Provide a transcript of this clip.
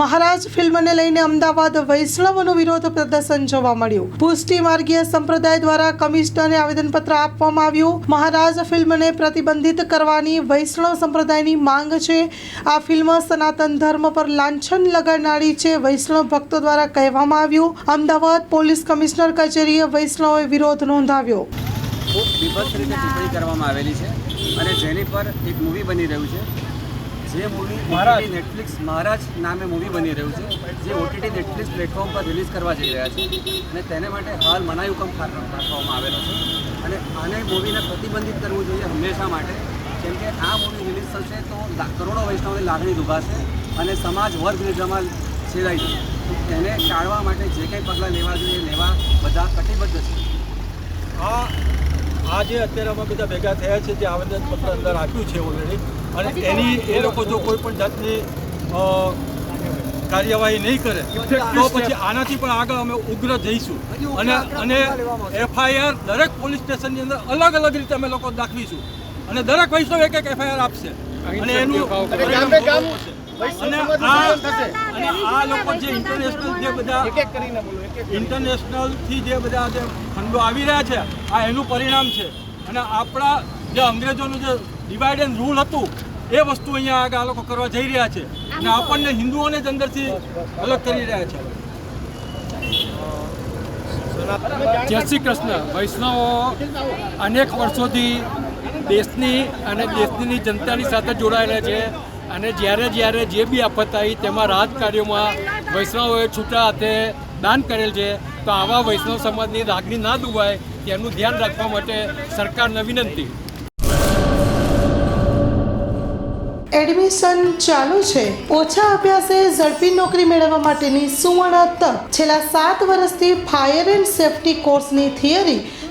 મહારાજ ફિલ્મને લઈને અમદાવાદ વૈષ્ણવનો વિરોધ પ્રદર્શન જોવા મળ્યું. પુષ્ટિ માર્ગીય સંપ્રદાય દ્વારા કમિશનરને આવેદનપત્ર આપવામાં આવ્યું. મહારાજ ફિલ્મને પ્રતિબંધિત કરવાની વૈષ્ણવ સંપ્રદાયની માંગ છે. આ ફિલ્મ સનાતન ધર્મ પર લાંછન લગાડનારી છે વૈષ્ણવ ભક્તો દ્વારા કહેવામાં આવ્યું. અમદાવાદ પોલીસ કમિશનર કચેરીએ વૈષ્ણવે વિરોધ નોંધાવ્યો. કરવામાં આવેલી છે અને જેની પર એક મૂવી બની રહ્યું છે. જે મૂવી મારા નેટફ્લિક્સ મહારાજ નામે મૂવી બની રહ્યું છે, જે ઓટીટી નેટફ્લિક્સ પ્લેટફોર્મ પર રિલીઝ કરવા જઈ રહ્યા છે. અને તેને માટે હાલ મનાઈ હુકમ રાખવામાં આવેલો છે. અને આને મૂવીને પ્રતિબંધિત કરવું જોઈએ હંમેશા માટે. કેમ કે આ મૂવી રિલીઝ થશે તો કરોડો વૈષ્ણવની લાગણી દુભાશે અને સમાજ વર્ગ નિર્જમાલ છેડાઈ જશે. તો તેને ટાળવા માટે જે કંઈ પગલાં લેવા જોઈએ, લેવા બધા કટિબદ્ધ છે. આ આ જે અત્યારે અમે બધા ભેગા થયા છે જે આવેદનપત્ર અંદર આપ્યું છે ઓલરેડી અને એની એ લોકો જો કોઈ પણ જાતની કાર્યવાહી નહીં કરે તો પછી આનાથી પણ આગળ અમે ઉગ્ર જઈશું. અને અને એફઆઈઆર દરેક પોલીસ સ્ટેશનની અંદર અલગ અલગ રીતે અમે લોકો દાખવીશું. અને દરેક વૈષ્ણવ એક એક એફઆઈઆર આપશે. અને એનું. અને આ અને આ લોકો જે ઇન્ટરનેશનલ જે બધા ઇન્ટરનેશનલથી જે બધા જે ફંડો આવી રહ્યા છે આ એનું પરિણામ છે. અને આપણા જે અંગ્રેજોનું જે ડિવાઇડ એન્ડ રૂલ હતું એ વસ્તુ અહીંયા આગળ આ લોકો કરવા જઈ રહ્યા છે. અને આપણને હિન્દુઓને જ અંદરથી અલગ કરી રહ્યા છે. જય શ્રી કૃષ્ણ. વૈષ્ણવો અનેક વર્ષોથી દેશની અને દેશની જનતાની સાથે જોડાયેલા છે. અને જ્યારે જ્યારે જે બી આફત આવી તેમાં રાહત કાર્યોમાં વૈષ્ણવોએ છૂટા હાથે દાન કરેલ છે, તો આવા વૈષ્ણવ સમાજની લાગણી ના દુભાય તેનું ધ્યાન રાખવા માટે સરકારને વિનંતી. એડમિશન ચાલુ છે. ઓછા અભ્યાસે ઝડપી નોકરી મેળવવા માટેની સુવર્ણ તક. છેલ્લા સાત વર્ષથી ફાયર એન્ડ સેફટી કોર્સની થિયરી